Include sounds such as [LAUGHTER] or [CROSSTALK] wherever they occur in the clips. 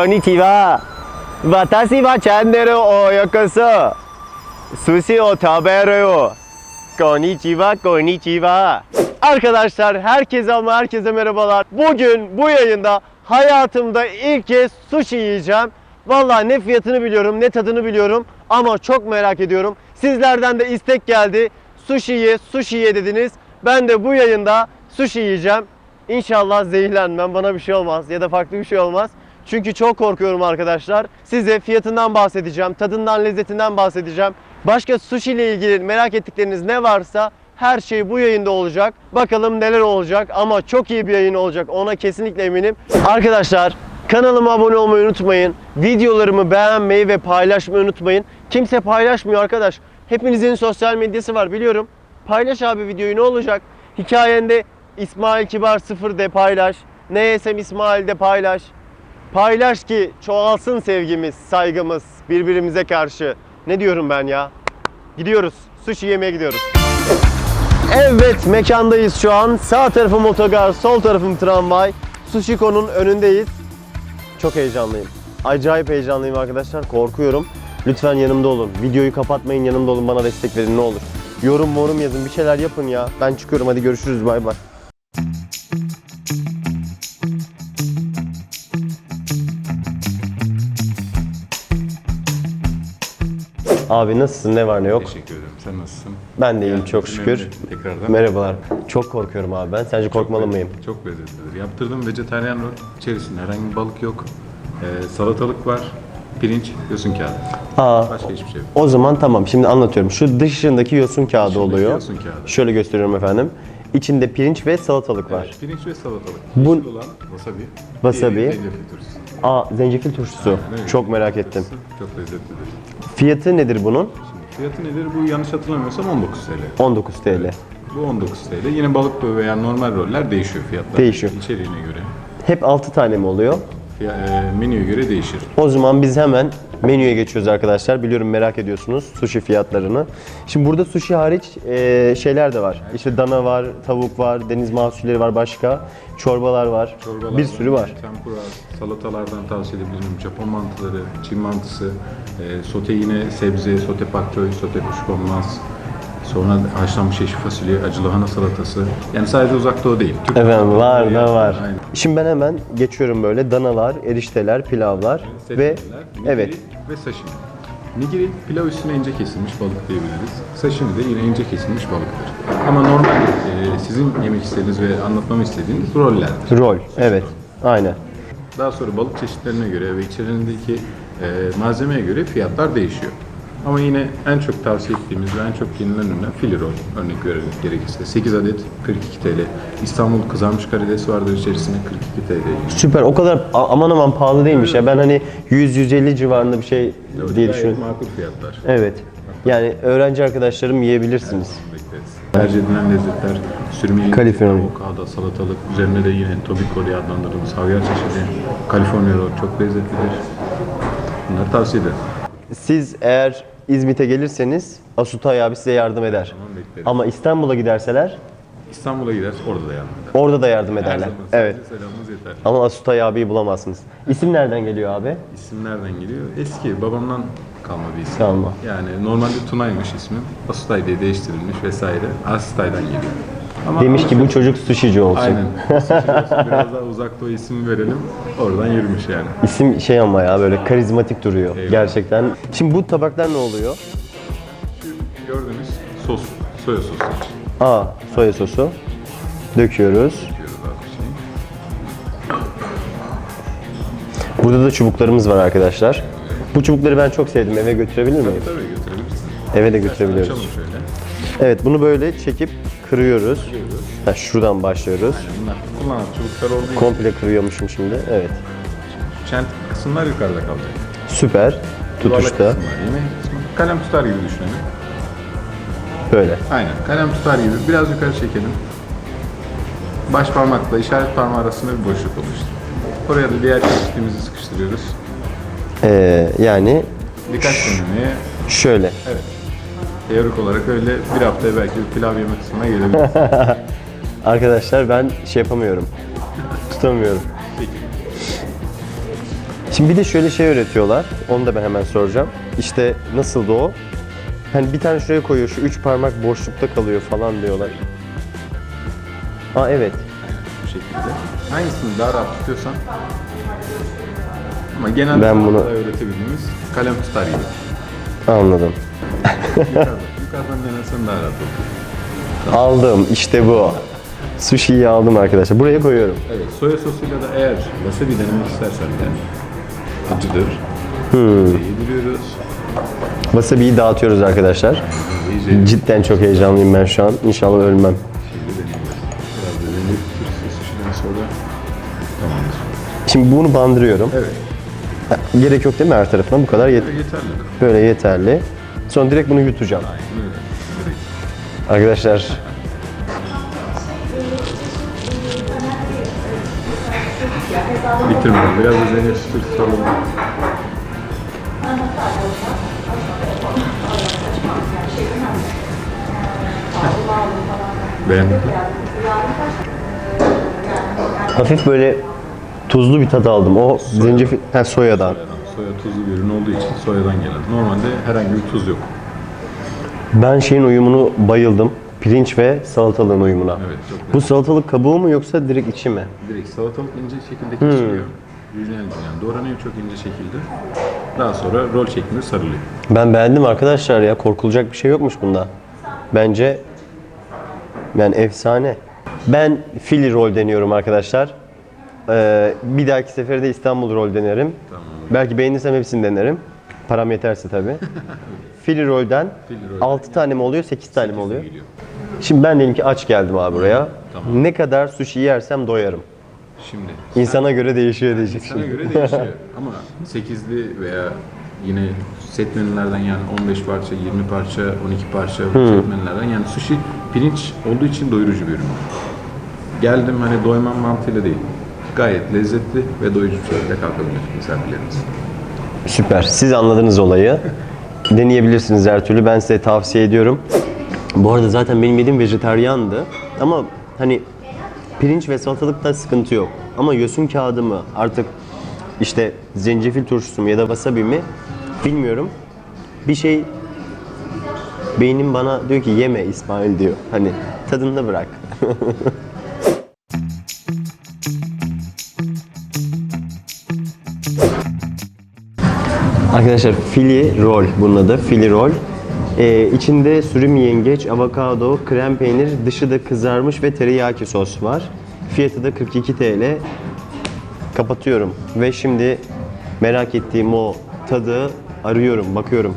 Konnichiwa. Watashi wa channel o yokoso. Sushi o taberu. Konnichiwa, konnichiwa. Arkadaşlar herkese ama herkese merhabalar. Bugün bu yayında hayatımda ilk kez sushi yiyeceğim. Vallahi ne fiyatını biliyorum ne tadını biliyorum ama çok merak ediyorum. Sizlerden de istek geldi. Sushi ye, sushi ye dediniz. Ben de bu yayında sushi yiyeceğim. İnşallah zehirlenmem, bana bir şey olmaz ya da farklı bir şey olmaz. Çünkü çok korkuyorum arkadaşlar. Size fiyatından bahsedeceğim, tadından, lezzetinden bahsedeceğim. Başka sushi ile ilgili merak ettikleriniz ne varsa her şey bu yayında olacak. Bakalım neler olacak ama çok iyi bir yayın olacak. Ona kesinlikle eminim. Arkadaşlar kanalıma abone olmayı unutmayın. Videolarımı beğenmeyi ve paylaşmayı unutmayın. Kimse paylaşmıyor arkadaş. Hepinizin sosyal medyası var biliyorum. Paylaş abi videoyu ne olacak? Hikayende İsmail Kibar 0 de paylaş. NSM İsmail de paylaş. Paylaş ki çoğalsın sevgimiz, saygımız birbirimize karşı. Ne diyorum ben ya? Gidiyoruz. Sushi yemeye gidiyoruz. Evet mekandayız şu an. Sağ tarafım otogar, sol tarafım tramvay. Sushiko'nun önündeyiz. Çok heyecanlıyım. Acayip heyecanlıyım arkadaşlar. Korkuyorum. Lütfen yanımda olun. Videoyu kapatmayın yanımda olun. Bana destek verin ne olur. Yorum morum yazın. Bir şeyler yapın ya. Ben çıkıyorum. Hadi görüşürüz. Bay bay. Abi nasılsın? Ne var ne yok? Teşekkür ederim. Sen nasılsın? Ben de iyiyim çok şükür. Tekrardan. Merhabalar. Çok korkuyorum abi ben. Sence korkmalı mıyım? Çok lezzetlidir. Yaptırdığım vejetaryen rol içerisinde herhangi bir balık yok. Ee, salatalık var. Pirinç, yosun kağıdı. Aa, Başka hiçbir şey yok. o zaman tamam. Şimdi anlatıyorum. Şu dışındaki yosun kağıdı Dışındaki oluyor. yosun kağıdı. Şöyle gösteriyorum efendim. İçinde pirinç ve salatalık var. Evet, pirinç ve salatalık. Bu- Yeşil olan wasabi. Wasabi. diğeri zencefil turşusu. Aa, zencefil turşusu. Evet. Çok merak ettim. Çok lezzetlidir. Fiyatı nedir bunun? Fiyatı nedir? Bu yanlış hatırlamıyorsam 19 TL. 19 TL. Bu 19 TL. Yine balık veya normal roller değişiyor fiyatlar. Değişiyor. İçeriğine göre. Hep 6 tane mi oluyor? Fiya- e, menüye göre değişir. O zaman biz hemen menüye geçiyoruz arkadaşlar. Biliyorum merak ediyorsunuz sushi fiyatlarını. Şimdi burada sushi hariç e, şeyler de var. İşte dana var, tavuk var, deniz mahsulleri var başka. Çorbalar var. Çorbalar bir sürü var. Tempura, salatalardan tavsiye edebilirim. Japon mantıları, Çin mantısı, e, sote yine sebze, sote pak choy, sote kuşkonmaz. Sonra haşlanmış yeşil fasulye, acı lahana salatası. Yani sadece uzak doğu değil. Türk Efendim var da var. Aynen. Şimdi ben hemen geçiyorum böyle danalar, erişteler, pilavlar ve Sebzeler, nigiri evet ve sashimi. Nigiri pilav üstüne ince kesilmiş balık diyebiliriz. Sashimi de yine ince kesilmiş balıktır. Ama normal e, sizin yemek istediğiniz ve anlatmamı istediğiniz rollerdir. rol. Evet. Aynen. Daha sonra balık çeşitlerine göre ve içeriğindeki e, malzemeye göre fiyatlar değişiyor. Ama yine en çok tavsiye ettiğimiz ve en çok yenilen ürünler fili roll örnek verelim gerekirse. 8 adet 42 TL. İstanbul kızarmış karides vardır içerisinde 42 TL. Süper. O kadar a- aman aman pahalı değilmiş ya. Ben hani 100-150 civarında bir şey diye Gayet düşünüyorum. makul fiyatlar. Evet. Yani öğrenci arkadaşlarım yiyebilirsiniz. Bekleriz. Tercih edilen lezzetler sürmeli, Kaliforniya. avokado, salatalık, üzerine de yine tobiko diye adlandırdığımız havyar çeşidi, Kaliforniya roll çok lezzetlidir. Bunları tavsiye ederim. Siz eğer İzmit'e gelirseniz Asutay abi size yardım eder. Tamam bekleriz. Ama İstanbul'a giderseler İstanbul'a gider orada da yardım eder. orada da yardım Her ederler. zaman Evet. sadece selamımız yeter. Ama Asutay abiyi bulamazsınız. İsim nereden geliyor abi? İsim nereden geliyor? Eski babamdan kalma bir isim. Kalma. Yani normalde Tuna'ymış ismim. Asutay diye değiştirilmiş vesaire. Asutay'dan geliyor. Ama Demiş ki bu çocuk sushici olsun. Aynen. [LAUGHS] Biraz daha uzak doğu ismi verelim. Oradan yürümüş yani. İsim şey ama ya böyle karizmatik duruyor Eyvallah. gerçekten. Şimdi bu tabaklar ne oluyor? Şu gördüğünüz sos, soya sosu. Aa soya sosu. Döküyoruz. Diyoruz abi bir şey. Burada da çubuklarımız var arkadaşlar. Bu çubukları ben çok sevdim. Eve götürebilir miyim? Tabii götürebilirsin. Eve de götürebiliyoruz. Açalım şöyle. Evet bunu böyle çekip kırıyoruz. Ha, şuradan başlıyoruz. Bunlar kullanan çubuklar olduğu için Komple kırıyormuşum şimdi. Evet. çent kısımlar yukarıda kalacak. Süper. Yuvarlak Tutuşta. kısımlar yemeğin kısmı. Kalem tutar gibi düşünelim. Böyle. Aynen. Kalem tutar gibi. Biraz yukarı çekelim. Baş parmakla işaret parmağı arasında bir boşluk oluştu. Oraya da diğer çeşitliğimizi sıkıştırıyoruz. Ee, yani Birkaç denemeye şöyle. Evet. Teorik olarak öyle bir haftaya belki bir pilav yeme kısmına gelebilir. [LAUGHS] Arkadaşlar ben şey yapamıyorum. Tutamıyorum. Şimdi bir de şöyle şey öğretiyorlar. Onu da ben hemen soracağım. İşte nasıldı o? Hani bir tane şuraya koyuyor, şu üç parmak boşlukta kalıyor falan diyorlar. Aa evet. Bu şekilde. Hangisini daha rahat tutuyorsan ama genelde Ben bunu- öğretebildiğimiz kalem tutar gibi. Anladım. Yukarıdan, yukarıdan denersen daha rahat olur. Aldım. işte bu. Sushi'yi aldım arkadaşlar. Buraya koyuyorum. Evet, soya sosuyla da eğer wasabi denemek istersen de acıdır. Hmm. Yediriyoruz. Wasabi'yi dağıtıyoruz arkadaşlar. İyice Cidden çok heyecanlıyım ben şu an. İnşallah ölmem. şimdi deneyelim. Biraz da deneyelim. Sushi'den sonra tamamdır. Şimdi bunu bandırıyorum. Evet, Gerek yok değil mi her tarafına? Bu kadar yet yeterli. böyle yeterli. Sonra direkt bunu yutacağım. Arkadaşlar Bitirmedim. Biraz da Zeynep Süt soralım. Beğendin mi? hafif böyle tuzlu bir tat aldım. O zencefil, ha soyadan. Soya tuzlu bir ürün olduğu için soyadan gelen. Normalde herhangi bir tuz yok. Ben şeyin uyumunu bayıldım. Pirinç ve salatalığın uyumuna. Evet, çok Bu salatalık kabuğu mu yoksa direkt içi mi? Direkt salatalık ince şekilde kesiliyor. Orijinal yani doğranıyor çok ince şekilde. Daha sonra rol şeklinde sarılıyor. Ben beğendim arkadaşlar ya. Korkulacak bir şey yokmuş bunda. Bence yani efsane. Ben Philly roll deniyorum arkadaşlar. Ee, bir dahaki sefere de İstanbul roll denerim. Tamam. Belki beğenirsem hepsini denerim. Param yeterse tabii. [LAUGHS] Philly roll'den Philly roll'den 6 tane mi oluyor, 8 tane mi oluyor? Gidiyor. Şimdi ben diyelim ki aç geldim abi buraya. Tamam. Ne kadar sushi yersem doyarım. Şimdi İnsana göre değişiyor diyecek. sana göre değişiyor. Ama 8'li veya yine set menülerden yani 15 parça, 20 parça, 12 parça set menülerden yani sushi pirinç olduğu için doyurucu bir ürün. Geldim hani doymam mantığıyla değil. Gayet lezzetli ve doyurucu bir şekilde kalkabilir misafirleriniz. Süper. Siz anladınız olayı. Deneyebilirsiniz her türlü. Ben size tavsiye ediyorum. Bu arada zaten benim yediğim vejetaryandı. Ama hani pirinç ve salatalıkta sıkıntı yok. Ama yosun kağıdı mı artık işte zencefil turşusu mu ya da wasabi mi bilmiyorum. Bir şey beynim bana diyor ki yeme İsmail diyor. Hani tadında bırak. [LAUGHS] Arkadaşlar fili roll bunun adı. Fili roll. Ee, içinde sürüm yengeç, avokado, krem peynir, dışı da kızarmış ve teriyaki sos var. Fiyatı da 42 TL. Kapatıyorum ve şimdi merak ettiğim o tadı arıyorum, bakıyorum.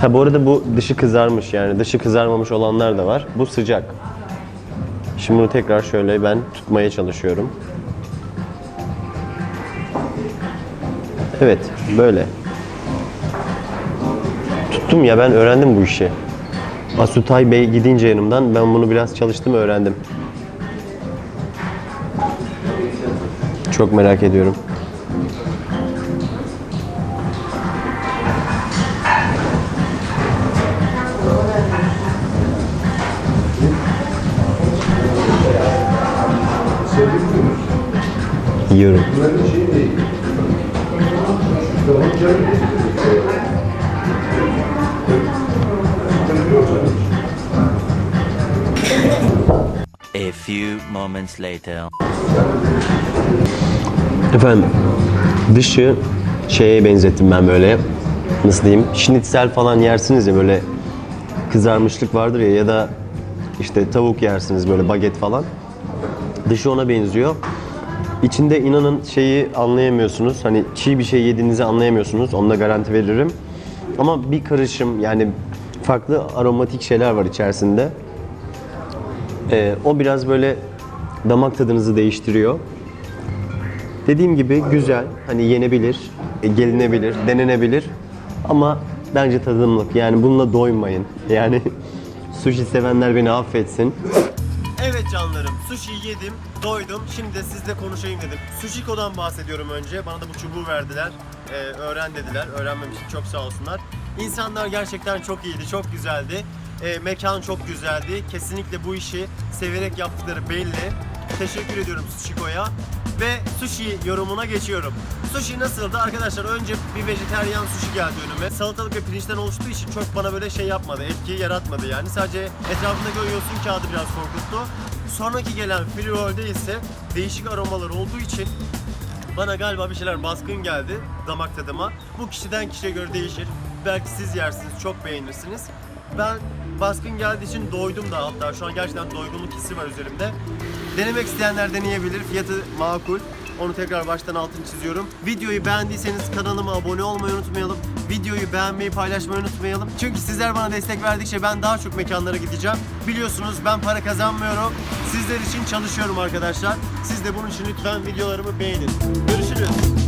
Ha bu arada bu dışı kızarmış yani dışı kızarmamış olanlar da var. Bu sıcak. Şimdi bunu tekrar şöyle ben tutmaya çalışıyorum. Evet, böyle. Tuttum ya ben öğrendim bu işi. Asutay Bey gidince yanımdan ben bunu biraz çalıştım öğrendim. Çok merak ediyorum. Yiyorum. A few moments later. Efendim dışı şeye benzettim ben böyle nasıl diyeyim şnitzel falan yersiniz ya böyle kızarmışlık vardır ya ya da işte tavuk yersiniz böyle baget falan. Dışı ona benziyor. İçinde inanın şeyi anlayamıyorsunuz. Hani çiğ bir şey yediğinizi anlayamıyorsunuz. Onunla garanti veririm. Ama bir karışım yani farklı aromatik şeyler var içerisinde. Ee, o biraz böyle damak tadınızı değiştiriyor. Dediğim gibi güzel, hani yenebilir, e, gelinebilir, denenebilir. Ama bence tadımlık. Yani bununla doymayın. Yani [LAUGHS] sushi sevenler beni affetsin. Evet canlarım, sushi yedim, doydum. Şimdi de sizle konuşayım dedim. Sushiko'dan bahsediyorum önce. Bana da bu çubuğu verdiler. Ee, öğren dediler. Öğrenmem için çok sağ olsunlar. İnsanlar gerçekten çok iyiydi, çok güzeldi. Ee, mekan çok güzeldi. Kesinlikle bu işi severek yaptıkları belli. Teşekkür ediyorum Sushiko'ya. Ve sushi yorumuna geçiyorum. Sushi nasıldı? Arkadaşlar önce bir vejeteryan sushi geldi önüme. Salatalık ve pirinçten oluştuğu için çok bana böyle şey yapmadı. Etki yaratmadı yani. Sadece etrafında görüyorsun kağıdı biraz korkuttu. Sonraki gelen free ise değişik aromalar olduğu için bana galiba bir şeyler baskın geldi damak tadıma. Bu kişiden kişiye göre değişir. Belki siz yersiniz, çok beğenirsiniz. Ben baskın geldiği için doydum da hatta şu an gerçekten doygunluk hissi var üzerimde. Denemek isteyenler deneyebilir. Fiyatı makul. Onu tekrar baştan altını çiziyorum. Videoyu beğendiyseniz kanalıma abone olmayı unutmayalım. Videoyu beğenmeyi, paylaşmayı unutmayalım. Çünkü sizler bana destek verdikçe ben daha çok mekanlara gideceğim. Biliyorsunuz ben para kazanmıyorum. Sizler için çalışıyorum arkadaşlar. Siz de bunun için lütfen videolarımı beğenin. Görüşürüz.